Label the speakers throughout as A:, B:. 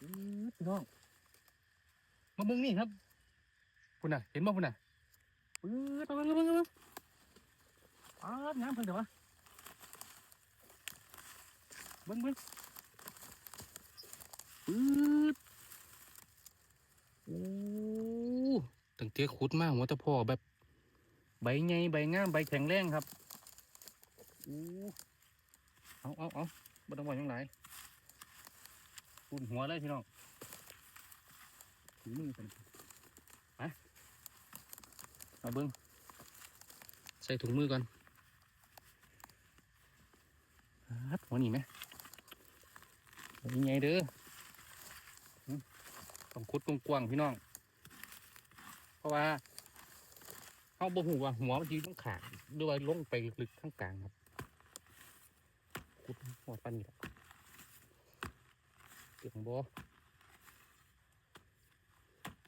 A: อื้อพี่น้องมาเบิ่งนี่ครับคุณน่ะ เห็นบ่คุณน่ะปื๊ดมาเบิ่งมาเบิ่งมาเบิ่งอ้าวน้ำเพิ่งเดี๋ยววะเบิ่งเบิ่งปื๊ดโอ้ตั้งแต่ขุดมาหัวตะพ่อแบบ ใบใหญ่ใบงามใบแข็งแรงครับโอ้เอาเอาเอาบ่ต้องว่าหยังหลาย ปุ่นหัวเลยพี่น้องถุงมือกันไปมาเบิ้งใส่ถุงมือก่อนฮัดหัวหนีไหมหัวนี้ไงเด้อต้องคุดกว้างๆพี่น้อง เพราะว่าเขาบ่หูว่าหัวมันยืนต้องขาดหรือว่าลงไปลึกๆข้างกลางครับคุดหัวปันนี่แหละ เกี่ยงบ่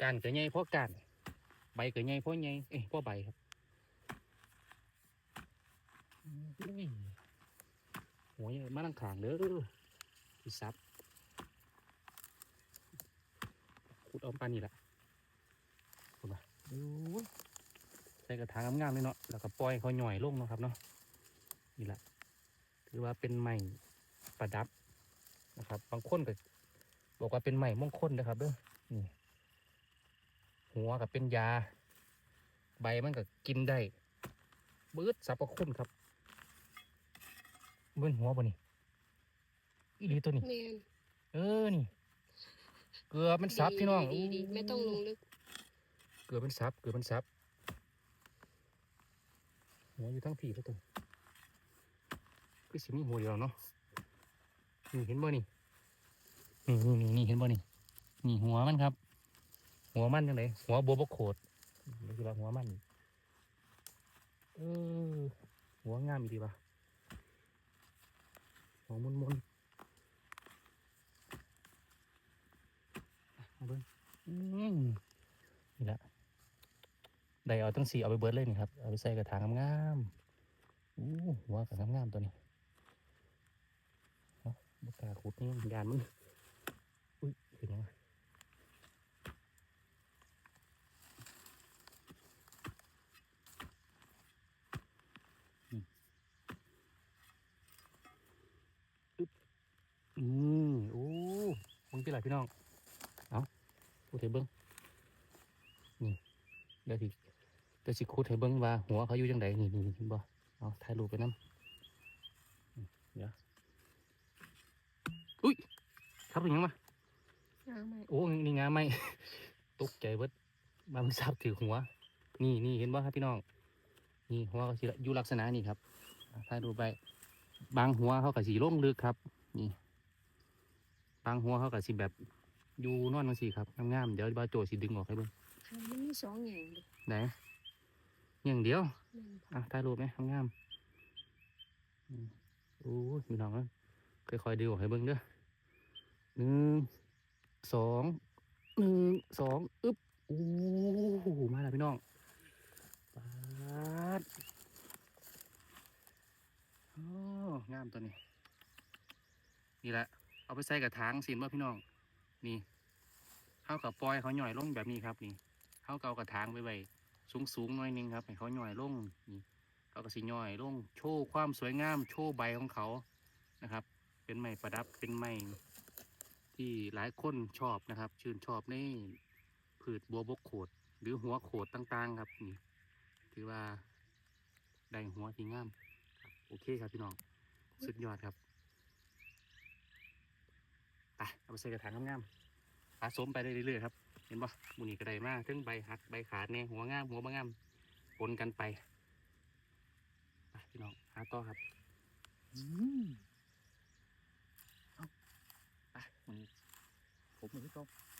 A: การเกิดใหญ่เพราะการใบเกิดใหญ่เพราะใหญ่เอ้ยเพราะใบครับอืมอุ้ยหัวใหญ่มาลังขางเด้อพี่ซับขุดเอาปานี่แหละขุดมาใส่กระถางงามๆเลยเนาะแล้วก็ปล่อยเขาหน่อยลงเนาะครับเนาะนี่แหละถือว่าเป็นไม้ประดับนะครับ บางคนก็ บอกว่าเป็นไม้มงคลนะครับเด้อนี่หัวกับเป็นยา ใบมันก็กินได้เบิดสรรพคุณครับเบิ้นหัวบ่นี่อีหลีตัวนี้
B: แมน
A: เออนี่ เกลือมันซับพี่น้อง
B: ดีดีๆไม่ต้องลงลึก
A: เกลือมันซับเกลือมันซับหัวอยู่ทั้งผีแล้วตัวคือสิมีหัวเดียวเนาะนี่เห็นบ่นี่ นี่นี่นี่เห็นบ่นี่นี่หัวมันครับ หัวมันยังไงหัวโบบกโขดนี่คือว่าหัวมันเออหัวงามอีดีป่ะหัวมุนมุนๆอะมาเบิ้งนี่แหละได้เอาตั้งสี่เอาไปเบิร์ดเลยนี่ครับ เอาไปใส่กระถางงามๆอู้หัวกับงงามตัวนี้เนาะบกล้าขุดนี่ยานมันอุ้ย เห็นยังไงอืมโอ้มึงเป็นไรพี่น้อง เอาพูดให้เบิ้งนี่เดี๋ยวสิเดี๋ยวสิคูดให้เบิ้งว่า หัวเขาอยู่จังไดนี่นี่นี่เห็นบ่เอาถ่ายรูปไปน้ำเดี๋ยวอุ้ยทับเป็นยัง มา
B: น้ำไหม
A: โอ้นี่งาไหมตกใจเบิดบางซับถือหัว นี่นี่เห็นบ่ครับพี่น้อง นี่หัวเขาสิอยู่ลักษณะนี้ครับอ่าถ่ายรูปไปบางหัวเขากับสีลงลึกครับ นี่ บางหัวเขากับสีแบบอยู่นอนจังสีครับงามๆเดี๋ยวบาโจสิดึงออกให้เบิ่ง
B: มันมีสองอย่างเลย
A: ไหนอย่างเดียว
B: แม่น
A: อะถ่ายรูปไหมงามๆอืมโอ้ยพี่น้องเอ้ยค่อยๆดึงออกให้เบิ่งเด้อหนึ่ง สองหนึ่งสองอึ๊บโอ้โหมาแล้วพี่น้องปาดโอ้งามตัวนี้ นี่แหละเอาไปใส่กระถางสินว่าพี่น้อง นี่เข้ากับปล่อยเขาหน่อยลงแบบนี้ครับ นี่เข้าเกากระถางไปไว้สูงสูงหน่อยนึงครับให้เขาหน่อยลงนี่เขาก็สิหน่อยลงโชว์ความสวยงาม โชว์ใบของเขานะครับ เป็นไม้ประดับเป็นไม้ ที่หลายคนชอบนะครับ ชื่นชอบในพืชบัวบกโขด หรือหัวโขดต่างๆ ครับนี่ถือว่าได้หัวที่งามโอเคครับพี่น้องสุดยอดครับไปเอาไปใส่กระถางงามๆสะสมไปได้เรื่อยๆครับ เห็นปะมูนี่ก็ได้มากทั้งใบหักใบขาดเนี่ยหัวงามหัวบางามปนกันไปไปพี่น้องหาต่อครับ อืม เอาไปมูนี่ผมมือพี่ต้